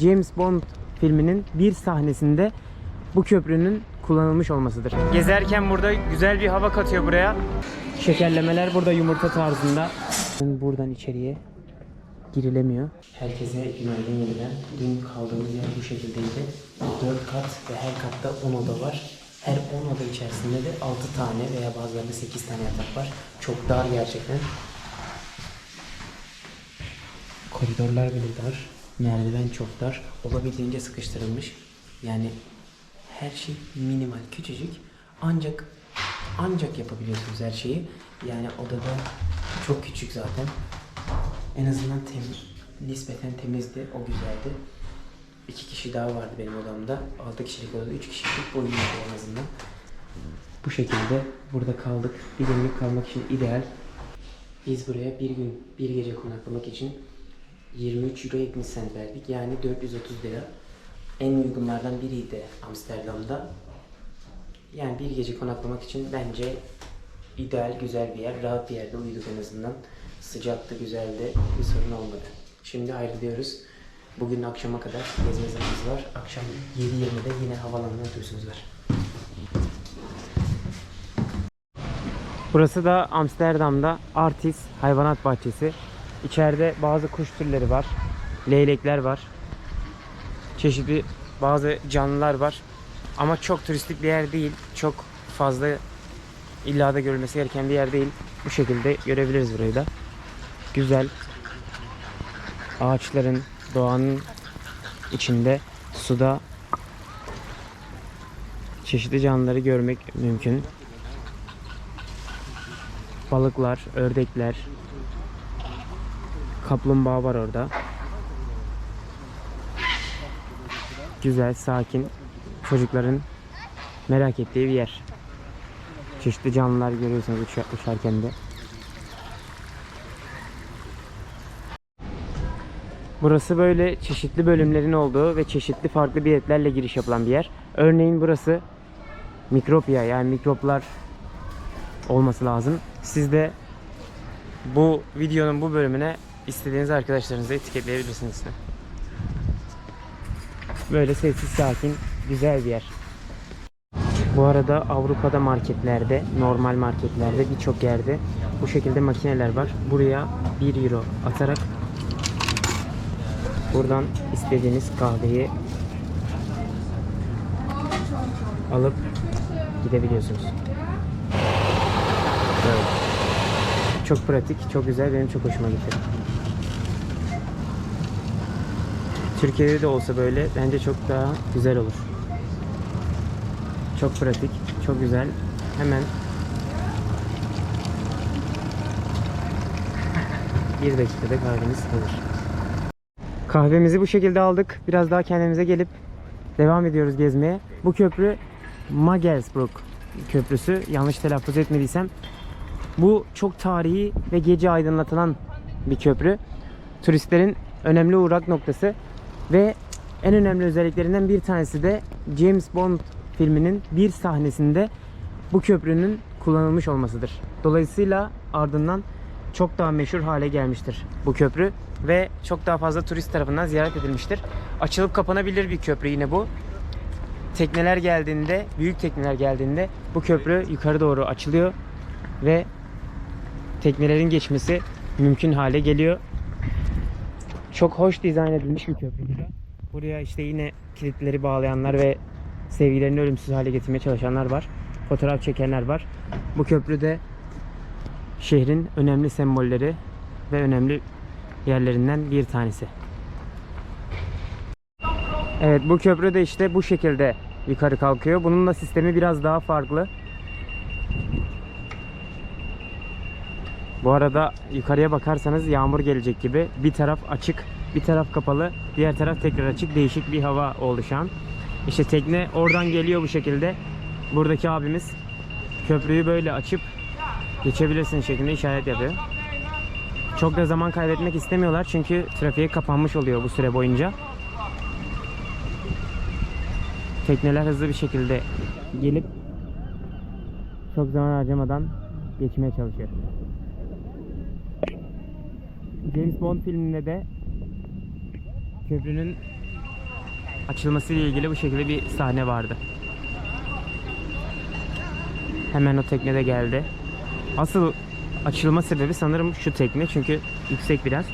James Bond filminin bir sahnesinde bu köprünün kullanılmış olmasıdır. Gezerken burada güzel bir hava katıyor buraya. Şekerlemeler burada yumurta tarzında. Buradan içeriye girilemiyor. Herkese günaydın yeniden. Dün kaldığımız yer bu şekildeydi. 4 kat ve her katta 10 oda var. Her 10 oda içerisinde de 6 tane veya bazılarında 8 tane yatak var. Çok dar gerçekten. Koridorlar bile dar. Merdiven çok dar. Olabildiğince sıkıştırılmış. Yani her şey minimal, küçücük. Ancak ancak yapabiliyorsunuz her şeyi. Yani odada çok küçük zaten. En azından temiz, nispeten temizdi. O güzeldi. İki kişi daha vardı benim odamda. Altı kişilik odada üç kişilik boyunca en azından. Bu şekilde burada kaldık. Bir günlük kalmak için ideal. Biz buraya bir gün, bir gece konaklamak için 23 euro 70 cent verdik. Yani 430 lira. En uygunlardan biriydi Amsterdam'da. Yani bir gece konaklamak için bence ideal, güzel bir yer. Rahat bir yerde uyuduk en azından. Sıcaktı, güzeldi. Bir sorun olmadı. Şimdi ayrılıyoruz. Bugün akşama kadar gezme zamanımız var. Akşam 7.20'de yine havalanma otobüsümüz var. Burası da Amsterdam'da Artis Hayvanat Bahçesi. İçeride bazı kuş türleri var. Leylekler var. Çeşitli bazı canlılar var. Ama çok turistik bir yer değil. Çok fazla illa da görülmesi gereken bir yer değil. Bu şekilde görebiliriz burayı da. Güzel. Ağaçların, doğanın içinde, suda çeşitli canlıları görmek mümkün. Balıklar, ördekler, kaplumbağa var orada. Güzel, sakin. Çocukların merak ettiği bir yer. Çeşitli canlılar görüyorsunuz uça- uçarken de. Burası böyle çeşitli bölümlerin olduğu ve çeşitli farklı biletlerle giriş yapılan bir yer. Örneğin burası mikropya yani mikroplar olması lazım. Siz de bu videonun bu bölümüne istediğiniz arkadaşlarınızı etiketleyebilirsiniz. Böyle sessiz sakin güzel bir yer. Bu arada Avrupa'da marketlerde, normal marketlerde birçok yerde bu şekilde makineler var. Buraya 1 euro atarak buradan istediğiniz kahveyi alıp gidebiliyorsunuz. Böyle. Çok pratik, çok güzel. Benim çok hoşuma gitti. Türkiye'de de olsa böyle bence çok daha güzel olur. Çok pratik, çok güzel. Hemen bir dakikada kahveniz hazır. Kahvemizi bu şekilde aldık. Biraz daha kendimize gelip devam ediyoruz gezmeye. Bu köprü Magelsbrück köprüsü. Yanlış telaffuz etmediysem. Bu çok tarihi ve gece aydınlatılan bir köprü. Turistlerin önemli uğrak noktası ve en önemli özelliklerinden bir tanesi de James Bond filminin bir sahnesinde bu köprünün kullanılmış olmasıdır. Dolayısıyla ardından çok daha meşhur hale gelmiştir bu köprü ve çok daha fazla turist tarafından ziyaret edilmiştir. Açılıp kapanabilir bir köprü yine bu. Tekneler geldiğinde, büyük tekneler geldiğinde bu köprü yukarı doğru açılıyor ve teknelerin geçmesi mümkün hale geliyor. Çok hoş dizayn edilmiş bir köprü. Buraya işte yine kilitleri bağlayanlar ve sevgilerini ölümsüz hale getirmeye çalışanlar var. Fotoğraf çekenler var. Bu köprüde şehrin önemli sembolleri ve önemli yerlerinden bir tanesi. Evet bu köprü de işte bu şekilde yukarı kalkıyor. Bunun da sistemi biraz daha farklı. Bu arada yukarıya bakarsanız yağmur gelecek gibi. Bir taraf açık, bir taraf kapalı, diğer taraf tekrar açık. Değişik bir hava oldu şu an. İşte tekne oradan geliyor bu şekilde. Buradaki abimiz köprüyü böyle açıp geçebilirsin şeklinde işaret yapıyor. Çok da zaman kaybetmek istemiyorlar çünkü trafiğe kapanmış oluyor bu süre boyunca. Tekneler hızlı bir şekilde gelip çok zaman harcamadan geçmeye çalışıyor. James Bond filminde de köprünün açılması ile ilgili bu şekilde bir sahne vardı. Hemen o tekne de geldi. Asıl açılma sebebi sanırım şu tekne çünkü yüksek biraz.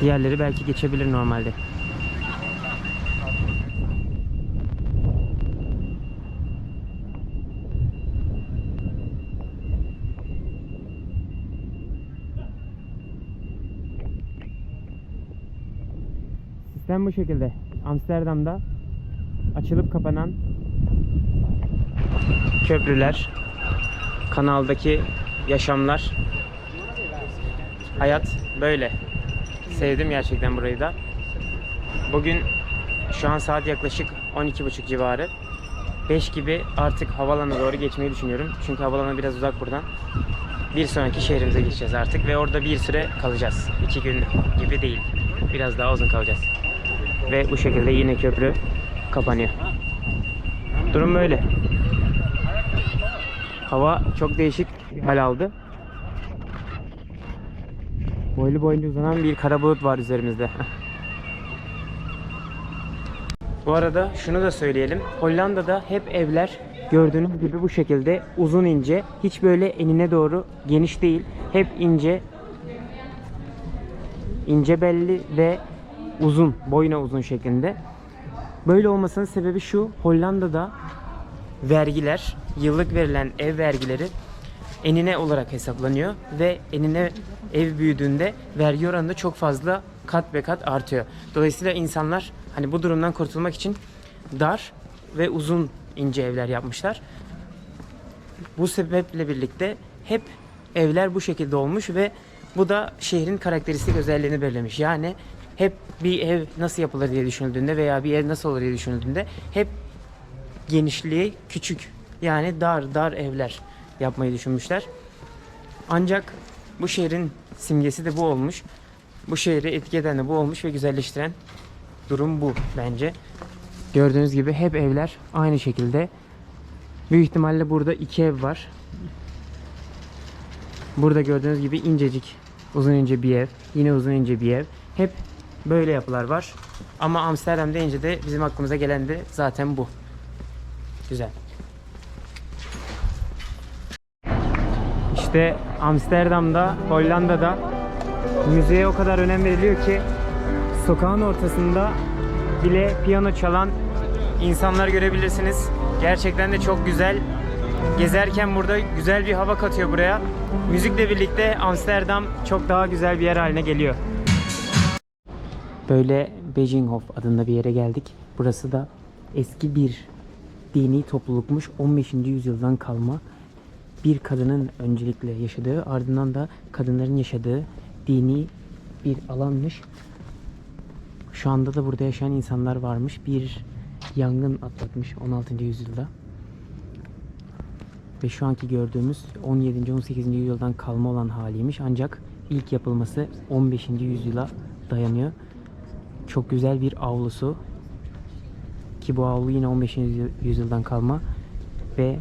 Diğerleri belki geçebilir normalde. Sistem bu şekilde. Amsterdam'da açılıp kapanan köprüler, kanaldaki yaşamlar, hayat böyle. Sevdim gerçekten burayı da. Bugün şu an saat yaklaşık 12.30 civarı. 5 gibi artık havalana doğru geçmeyi düşünüyorum. Çünkü havalanı biraz uzak buradan. Bir sonraki şehrimize geçeceğiz artık ve orada bir süre kalacağız. 2 gün gibi değil. Biraz daha uzun kalacağız. Ve bu şekilde yine köprü kapanıyor. Durum böyle. Hava çok değişik bir hal aldı. Boylu boyunca uzanan bir kara bulut var üzerimizde. Bu arada şunu da söyleyelim. Hollanda'da hep evler gördüğünüz gibi bu şekilde uzun ince. Hiç böyle enine doğru geniş değil. Hep ince ince belli ve uzun, boyuna uzun şeklinde. Böyle olmasının sebebi şu. Hollanda'da vergiler, yıllık verilen ev vergileri enine olarak hesaplanıyor ve enine ev büyüdüğünde vergi oranı da çok fazla kat be kat artıyor. Dolayısıyla insanlar hani bu durumdan kurtulmak için dar ve uzun ince evler yapmışlar. Bu sebeple birlikte hep evler bu şekilde olmuş ve bu da şehrin karakteristik özelliğini belirlemiş. Yani hep bir ev nasıl yapılır diye düşünüldüğünde veya bir ev nasıl olur diye düşünüldüğünde hep genişliği küçük yani dar dar evler yapmayı düşünmüşler. Ancak bu şehrin simgesi de bu olmuş. Bu şehri etki eden de bu olmuş ve güzelleştiren durum bu bence. Gördüğünüz gibi hep evler aynı şekilde. Büyük ihtimalle burada iki ev var. Burada gördüğünüz gibi incecik, uzun ince bir ev, yine uzun ince bir ev. Hep böyle yapılar var. Ama Amsterdam deyince de bizim aklımıza gelen de zaten bu. Güzel. İşte Amsterdam'da, Hollanda'da müziğe o kadar önem veriliyor ki sokağın ortasında bile piyano çalan insanlar görebilirsiniz. Gerçekten de çok güzel. Gezerken burada güzel bir hava katıyor buraya. Müzikle birlikte Amsterdam çok daha güzel bir yer haline geliyor. Böyle Beijinghof adında bir yere geldik. Burası da eski bir dini toplulukmuş. 15. yüzyıldan kalma bir kadının öncelikle yaşadığı ardından da kadınların yaşadığı dini bir alanmış. Şu anda da burada yaşayan insanlar varmış. Bir yangın atlatmış 16. yüzyılda. Ve şu anki gördüğümüz 17. 18. yüzyıldan kalma olan haliymiş. Ancak ilk yapılması 15. yüzyıla dayanıyor. Çok güzel bir avlusu. Ki bu avlu yine 15. yüzy- yüzyıldan kalma. Ve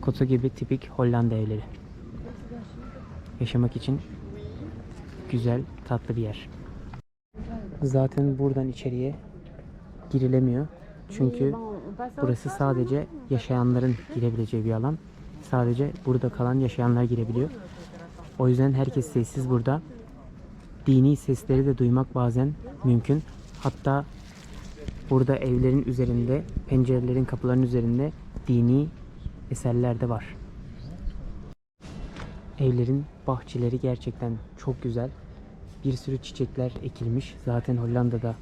Koto gibi tipik Hollanda evleri. Yaşamak için güzel, tatlı bir yer. Zaten buradan içeriye girilemiyor. Çünkü burası sadece yaşayanların girebileceği bir alan. Sadece burada kalan yaşayanlar girebiliyor. O yüzden herkes sessiz burada. Dini sesleri de duymak bazen mümkün. Hatta burada evlerin üzerinde, pencerelerin, kapıların üzerinde dini eserler de var. Evlerin bahçeleri gerçekten çok güzel. Bir sürü çiçekler ekilmiş. Zaten Hollanda'da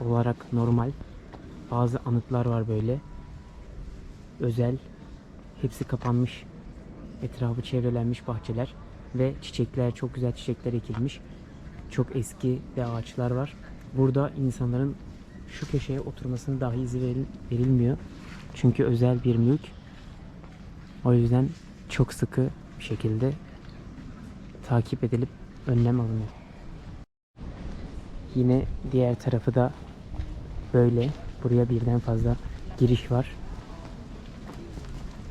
olarak normal. Bazı anıtlar var böyle. Özel. Hepsi kapanmış. Etrafı çevrelenmiş bahçeler ve çiçekler çok güzel çiçekler ekilmiş. Çok eski ve ağaçlar var. Burada insanların şu köşeye oturmasına dahi izin veril- verilmiyor. Çünkü özel bir mülk. O yüzden çok sıkı bir şekilde takip edilip önlem alınıyor. Yine diğer tarafı da böyle. Buraya birden fazla giriş var.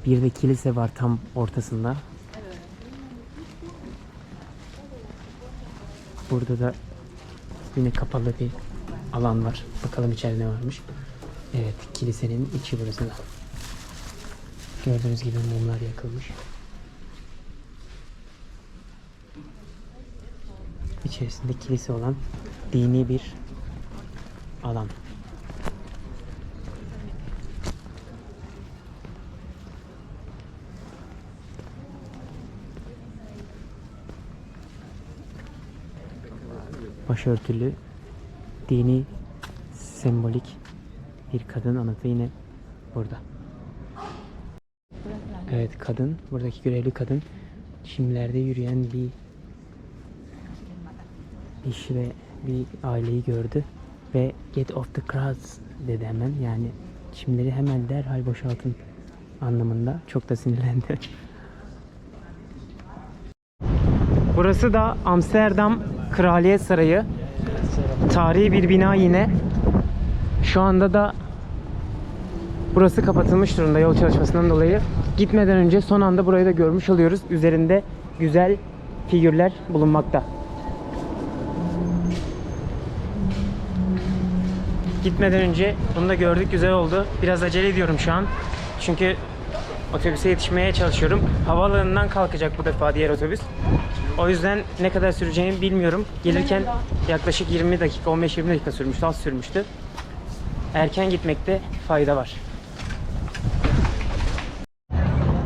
Bir de kilise var tam ortasında. Burada da yine kapalı bir alan var. Bakalım içeride ne varmış. Evet, kilisenin içi burası da. Gördüğünüz gibi mumlar yakılmış. İçerisinde kilise olan dini bir alan. Başörtülü dini sembolik bir kadın anıtı yine burada. Evet kadın, buradaki görevli kadın çimlerde yürüyen bir iş ve bir aileyi gördü ve get off the crowds dedi hemen yani çimleri hemen derhal boşaltın anlamında çok da sinirlendi. Burası da Amsterdam Kraliyet Sarayı. Tarihi bir bina yine. Şu anda da burası kapatılmış durumda yol çalışmasından dolayı. Gitmeden önce son anda burayı da görmüş oluyoruz. Üzerinde güzel figürler bulunmakta. Gitmeden önce bunu da gördük güzel oldu. Biraz acele ediyorum şu an. Çünkü otobüse yetişmeye çalışıyorum. Havaalanından kalkacak bu defa diğer otobüs. O yüzden ne kadar süreceğini bilmiyorum. Gelirken yaklaşık 20 dakika, 15-20 dakika sürmüştü, az sürmüştü. Erken gitmekte fayda var.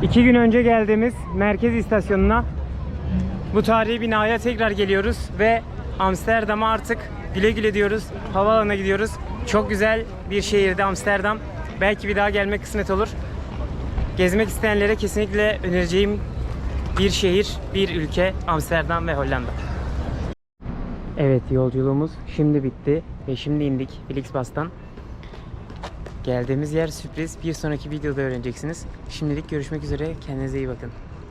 İki gün önce geldiğimiz merkez istasyonuna bu tarihi binaya tekrar geliyoruz ve Amsterdam'a artık güle güle diyoruz. Havaalanına gidiyoruz. Çok güzel bir şehirdi Amsterdam. Belki bir daha gelmek kısmet olur. Gezmek isteyenlere kesinlikle önereceğim bir şehir, bir ülke Amsterdam ve Hollanda. Evet yolculuğumuz şimdi bitti ve şimdi indik Flixbus'tan. Geldiğimiz yer sürpriz. Bir sonraki videoda öğreneceksiniz. Şimdilik görüşmek üzere. Kendinize iyi bakın.